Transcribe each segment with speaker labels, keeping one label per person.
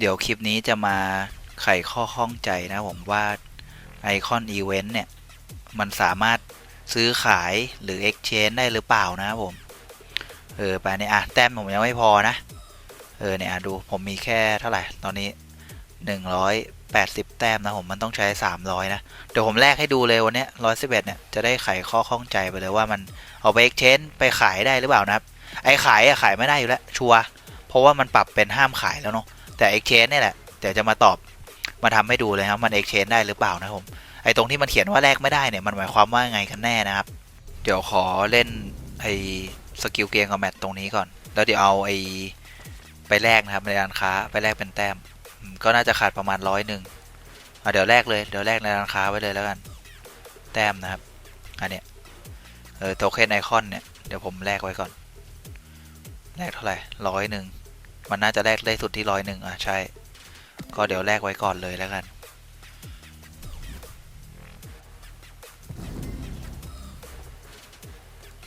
Speaker 1: เดี๋ยวคลิปนี้จะมาไขข้อข้องใจนะผมว่าไอคอนอีเวนต์เนี่ย มันสามารถซื้อขายหรือ Exchange ได้หรือเปล่านะครับผม เออ ไปเนี่ยอะ แต้มผมยังไม่พอนะ เออ เนี่ยดูผมมีแค่เท่าไหร่ ตอนนี้ 180 แต้มนะผมมันต้องใช้ 300 นะ เดี๋ยวผมแลกให้ดูเลยวันนี้ย111 เนี่ย จะได้ไขข้อข้องใจไปเลยว่ามันเอาไป Exchange ไปขายได้หรือเปล่านะครับ ไอขายอะขายไม่ได้อยู่แล้วชัวเพราะว่ามันปรับเป็นห้ามขายแล้วเนาะ แต่ Exchange เนี่ยแหละเดี๋ยวจะมาตอบมาทำให้ดูเลยครับมัน Exchange ได้หรือเปล่านะผมไอตรงที่มันเขียนว่าแลกไม่ได้เนี่ยมันหมายความว่าไงกันแน่นะครับ เดี๋ยวขอเล่นไอสกิลเกมกับแมตตรงนี้ก่อน แล้วเดี๋ยวเอาไอไปแลกนะครับในร้านค้าไปแลกเป็นแต้ม ก็น่าจะขาดประมาณร้อยหนึ่งเดี๋ยวแลกเลยเดี๋ยวแลกในร้านค้าไว้เลยแล้วกัน แต้มนะครับอันเนี้ยเออโทเค็นไอคอนเนี่ยเดี๋ยวผมแลกไว้ก่อน แลกเท่าไหร่ร้อยหนึ่ง มันน่าจะแลกได้สุดที่ร้อยหนึ่งอะใช่ ก็เดี๋ยวแลกไว้ก่อนเลยแล้วกัน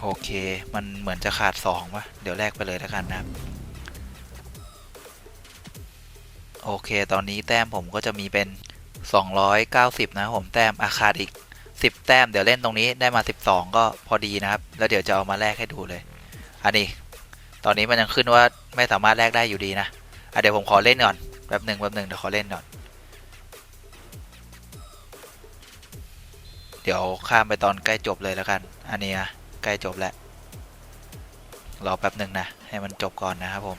Speaker 1: โอเค มันเหมือนจะขาดสองวะเดี๋ยวแลกไปเลยแล้วกันนะครับ โอเค ตอนนี้แต้มผมก็จะมีเป็น 290 นะครับผมแต้มอาขาดอีก 10 แต้ม เดี๋ยวเล่นตรงนี้ได้มา 12 ก็พอดีนะครับ แล้วเดี๋ยวจะเอามาแลกให้ดูเลย อันนี้ ตอนนี้มันยังขึ้นว่าไม่สามารถแลกได้อยู่ดีนะอะเดี๋ยวผมขอเล่นก่อนแป๊บหนึ่งแป๊บหนึ่งเดี๋ยวขอเล่นก่อน เดี๋ยวข้ามไปตอนใกล้จบเลยแล้วกัน อันนี้นะใกล้จบแล้วรอแป๊บหนึ่งนะให้มันจบก่อนนะครับผม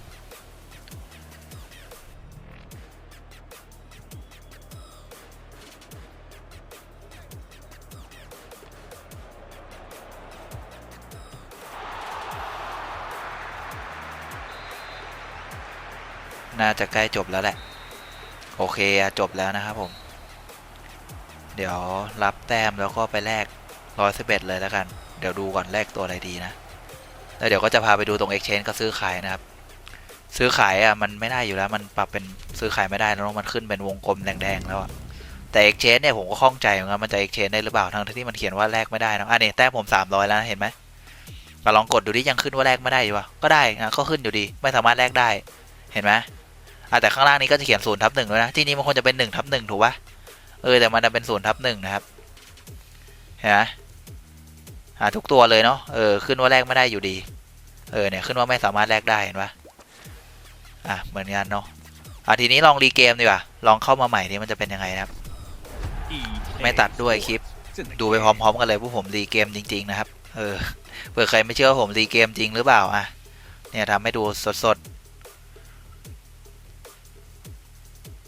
Speaker 1: น่าจะใกล้จบแล้วแหละ โอเคจบแล้วนะครับผม เดี๋ยวรับแต้มแล้วก็ไปแลกร้อยสิบเอ็ดเลยแล้วกัน เดี๋ยวดูก่อนแลกตัวอะไรดีนะ แล้วเดี๋ยวก็จะพาไปดูตรง Exchange ก็ซื้อขายนะครับ ซื้อขายอะมันไม่ได้อยู่แล้ว มันปรับเป็นซื้อขายไม่ได้แล้วมันขึ้นเป็นวงกลมแดงๆแล้วอะแต่ Exchange เนี่ยผมก็ข้องใจเหมือนกันมันจะ Exchange ได้หรือเปล่าทั้งที่มันเขียนว่าแลกไม่ได้นะอันนี้แต้มผมสามร้อยแล้วนะเห็นไหมมาลองกดดูดิยังขึ้นว่าแลกไม่ได้อยู่วะก็ได้นะก็ขึ้นอยู่ดี ไม่สามารถแลกได้ เห็นไหม อะแต่ข้างล่างนี้ก็จะเขียนศูนย์ทับหนึ่งด้วยนะ ที่นี้มันควรจะเป็นหนึ่งทับหนึ่งถูกปะเออแต่มันจะเป็นศูนย์ทับหนึ่งนะครับเห็นไหมหาทุกตัวเลยเนาะเออขึ้นว่าแลกไม่ได้อยู่ดี เออเนี่ยขึ้นว่าไม่สามารถแลกได้เห็นปะอะเหมือนกันเนาะอะทีนี้ลองรีเกมดีกว่าลองเข้ามาใหม่นี่มันจะเป็นยังไงนะครับ ไม่ตัดด้วยคลิป ดูไปพร้อมๆกันเลยพวกผมรีเกมจริง ๆ นะครับ เออเผื่อใครไม่เชื่อว่าผมรีเกมจริงหรือเปล่าอะเนี่ยทำให้ดูสดๆ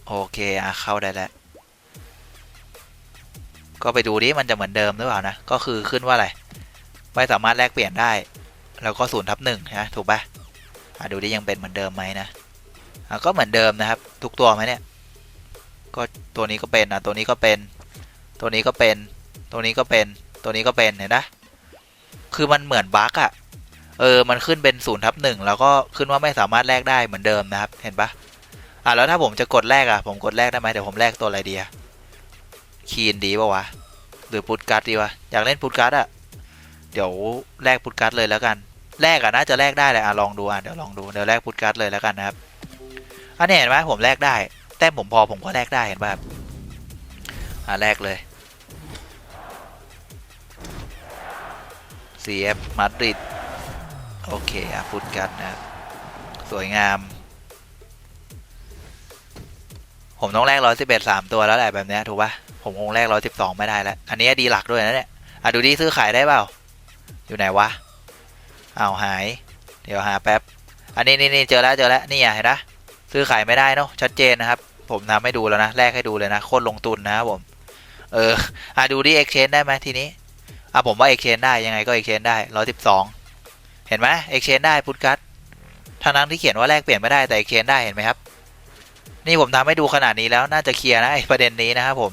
Speaker 1: โอเคอะเข้าได้แล้ว ก็ไปดูดิมันจะเหมือนเดิมหรือเปล่านะ ก็คือขึ้นว่าอะไร ไม่สามารถแลกเปลี่ยนได้ แล้วก็ศูนย์ทับหนึ่งนะ ถูกปะอะดูดิยังเป็นเหมือนเดิมไหมนะอะก็เหมือนเดิมนะครับ ทุกตัวไหมเนี่ย ก็ตัวนี้ก็เป็นอะตัวนี้ก็เป็น ตัวนี้ก็เป็น ตัวนี้ก็เป็น ตัวนี้ก็เป็นเห็นนะ คือมันเหมือนบั๊กอะ เออ มันขึ้นเป็นศูนย์ทับหนึ่งแล้วก็ขึ้นว่าไม่สามารถแลกได้เหมือนเดิมนะครับ เห็นปะ อะแล้วถ้าผมจะกดแลกอะผมกดแลกได้ไหมเดี๋ยวผมแลกตัวอะไรดีอะคีนดีป่าวะหรือพุทกัสดีวะอยากเล่นพุทกัสอะเดี๋ยวแลกพุทกัสเลยแล้วกันแลกอะน่าจะแลกได้เลยอะลองดูอะเดี๋ยวลองดูเดี๋ยวแลกพุทกัสเลยแล้วกันนะครับอันนี้เห็นไหมผมแลกได้ แต้มผมพอผมก็แลกได้เห็นป่ะอะแลกเลย CF มาดริดโอเคอะพุทกัสนะครับสวยงาม ผมต้องแลกร้อยสิบเอ็ดสามตัวแล้วแหละแบบเนี้ยถูกปะผมคงแลกร้อยสิบสองไม่ได้แล้วอันนี้ดีหลักด้วยนะเนี่ยอะดูดิซื้อขายได้เปล่า อยู่ไหนวะเอาหาย เดี๋ยวหาแป๊บ อันนี้นี่เจอแล้วเจอแล้วนี่อะเห็นปะซื้อขายไม่ได้เนาะชัดเจนนะครับ ผมทำให้ดูแล้วนะแลกให้ดูเลยนะโคตรลงทุนนะครับผมเอออะดูดิ exchange ได้ไหมทีนี้อะผมว่า exchange ได้ยังไงก็ exchange ได้ร้อยสิบสองเห็นไหม exchange ได้พุทกัสทางนั้นที่เขียนว่าแลกเปลี่ยนไม่ได้แต่ exchange ได้เห็นไหมครับ นี่ผมทำให้ดูขนาดนี้แล้วน่าจะเคลียร์นะไอ้ประเด็นนี้นะครับผม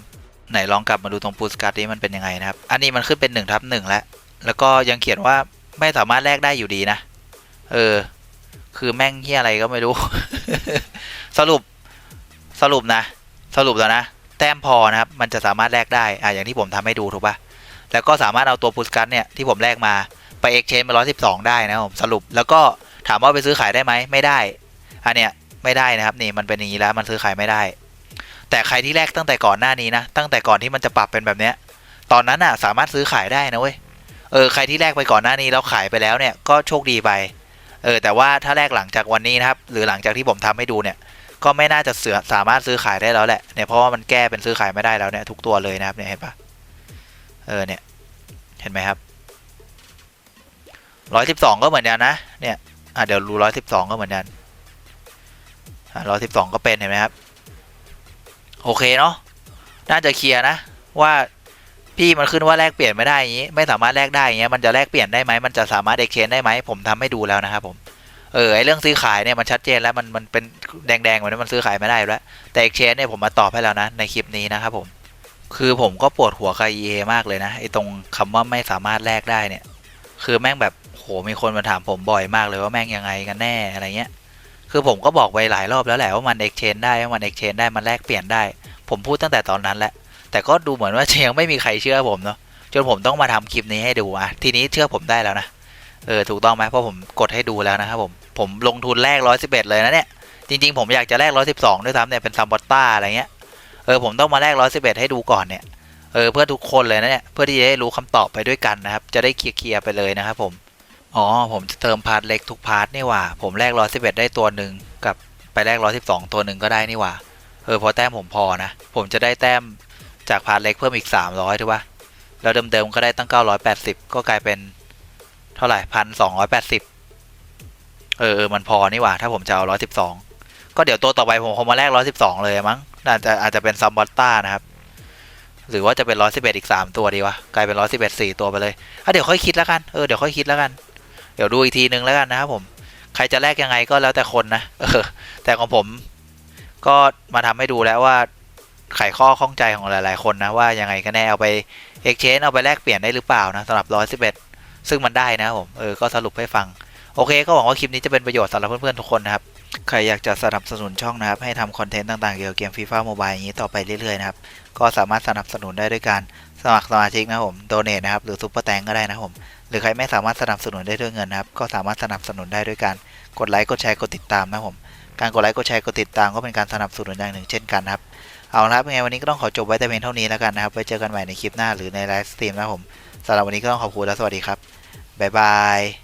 Speaker 1: ไหนลองกลับมาดูตรงพุทกัสนี้มันเป็นยังไงนะครับ อันนี้มันขึ้นเป็นหนึ่งทับหนึ่งแล้ว แล้วก็ยังเขียนว่าไม่สามารถแลกได้อยู่ดีนะ เออ คือแม่งเฮียอะไรก็ไม่รู้ สรุป สรุปนะ สรุปแล้วนะ แต้มพอนะครับ มันจะสามารถแลกได้ อะอย่างที่ผมทำให้ดูถูกปะแล้วก็สามารถเอาตัวพุสกัสเนี่ยที่ผมแลกมาไปเอ็กชแนนไปร้อยสิบสองได้นะครับผมสรุป แล้วก็ถามว่าไปซื้อขายได้ไหมไม่ได้ อันเนี้ย ไม่ได้นะครับนี่มันเป็นอย่างนี้แล้วมันซื้อขายไม่ได้ แต่ใครที่แลกตั้งแต่ก่อนหน้านี้นะตั้งแต่ก่อนที่มันจะปรับเป็นแบบเนี้ย ตอนนั้นอะสามารถซื้อขายได้นะเว้ยเออใครที่แลกไปก่อนหน้านี้แล้วขายไปแล้วเนี่ยก็โชคดีไปเออแต่ว่าถ้าแลกหลังจากวันนี้นะครับ หรือหลังจากที่ผมทำให้ดูเนี่ย ก็ไม่น่าจะเสือสามารถซื้อขายได้แล้วแหละเนี่ยเพราะว่ามันแก้เป็นซื้อขายไม่ได้แล้วเนี่ยทุกตัวเลยนะครับเนี่ยเห็นปะเออเนี่ยเห็นไหมครับร้อยสิบสองก็เหมือนกันนะเนี่ยอะเดี๋ยวรูร้อยสิบสองก็เหมือนกัน ร้อยสิบสองก็เป็นเห็นไหมครับ โอเคเนาะน่าจะเคลียร์นะ ว่าพี่มันขึ้นว่าแลกเปลี่ยนไม่ได้อย่างนี้ ไม่สามารถแลกได้อย่างเงี้ยมันจะแลกเปลี่ยนได้ไหมมันจะสามารถเอ็กเคได้ไหมผมทำให้ดูแล้วนะครับผมเออไอเรื่องซื้อขายเนี่ยมันชัดเจนแล้วมันมันเป็นแดงๆแบบนี้มันซื้อขายไม่ได้แล้ว แต่ Exchange เนี่ยผมมาตอบให้แล้วนะในคลิปนี้นะครับผมคือผมก็ปวดหัวกับ EA มากเลยนะไอตรงคำว่าไม่สามารถแลกได้เนี่ย คือแม่งแบบโหมีคนมาถามผมบ่อยมากเลยว่าแม่งยังไงกันแน่อะไรเงี้ย คือผมก็บอกไปหลายรอบแล้วแหละว่ามัน Exchange ได้ว่ามัน Exchange ได้มันแลกเปลี่ยนได้ ผมพูดตั้งแต่ตอนนั้นแหละ แต่ก็ดูเหมือนว่ายังไม่มีใครเชื่อผมเนาะจนผมต้องมาทำคลิปนี้ให้ดูอะทีนี้เชื่อผมได้แล้วนะเออถูกต้องไหมเพราะผมกดให้ดูแล้วนะครับผมผมลงทุนแรกร้อยสิบเอ็ดเลยนะเนี่ยจริง ๆ ผมอยากจะแลกร้อยสิบสองด้วยซ้ำเนี่ยเป็นซัมบอตต้าอะไรเงี้ยเออผมต้องมาแลกร้อยสิบเอ็ดให้ดูก่อนเนี่ยเออเพื่อทุกคนเลยนะเนี่ยเพื่อที่จะได้รู้คำตอบไปด้วยกันนะครับ จะได้เคลียร์ๆไปเลยนะครับผม อ๋อ ผมจะเติมพาร์ทเล็กทุกพาร์ทนี่ว่า ผมแลกร้อยสิบเอ็ดได้ตัวหนึ่งกับไปแลกร้อยสิบสองตัวหนึ่งก็ได้นี่ว่าเออพอแต้มผมพอนะ ผมจะได้แต้มจากพาร์ทเล็กเพิ่มอีกสามร้อยถูกปะแล้วเดิมๆก็ได้ตั้งเก้าร้อยแปดสิบก็กลายเป็นเท่าไหร่พันสองร้อยแปดสิบเออเออมันพอนี่ว่าถ้าผมจะเอาร้อยสิบสองก็เดี๋ยวตัวต่อไปผมคงมาแลกร้อยสิบสองเลยมั้งอาจจะอาจจะเป็นซัมบอตต้านะครับหรือว่าจะเป็นร้อยสิบเอ็ดอีกสามตัวดีวะกลายเป็นร้อยสิบเอ็ดสี่ตัวไปเลยอะเดี๋ยวค่อยคิดแล้วกันเออเดี๋ยวค่อยคิดแล้วกัน เดี๋ยวดูอีกทีนึงแล้วกันนะครับผมใครจะแลกยังไงก็แล้วแต่คนนะเออแต่ของผมก็มาทำให้ดูแล้วว่าไขข้อข้องใจของหลาย ๆ คนนะว่ายังไงกันแน่เอาไป exchange เอาไปแลกเปลี่ยนได้หรือเปล่านะสำหรับร้อยสิบเอ็ดซึ่งมันได้นะครับผมเออก็สรุปให้ฟัง โอเค ก็หวังว่าคลิปนี้จะเป็นประโยชน์สำหรับเพื่อน ๆ ทุกคนนะครับใครอยากจะสนับสนุนช่องนะครับ ให้ทำคอนเทนต์ต่าง ๆ เกี่ยวกับเกมฟีฟ่าโมบายอย่างนี้ต่อไปเรื่อย ๆ นะครับ ก็สามารถสนับสนุนได้ด้วยการ สมัครสมาชิกนะครับผมโดเนทนะครับหรือซุปเปอร์แตงก็ได้นะครับผมหรือใครไม่สามารถสนับสนุนได้ด้วยเงินนะครับ ก็สามารถสนับสนุนได้ด้วยการกดไลค์กดแชร์กดติดตามนะครับผมการกดไลค์กดแชร์กดติดตามก็เป็นการสนับสนุนอย่างหนึ่งเช่นกันครับเอาละครับยังไงวันนี้ก็ต้องขอจบไว้แต่เพียงเท่านี้แล้วกันนะครับไว้เจอกันใหม่ในคลิปหน้าหรือในไลฟ์สตรีมนะครับผมสำหรับวันนี้ก็ต้องขอบคุณและสวัสดีครับบ๊ายบาย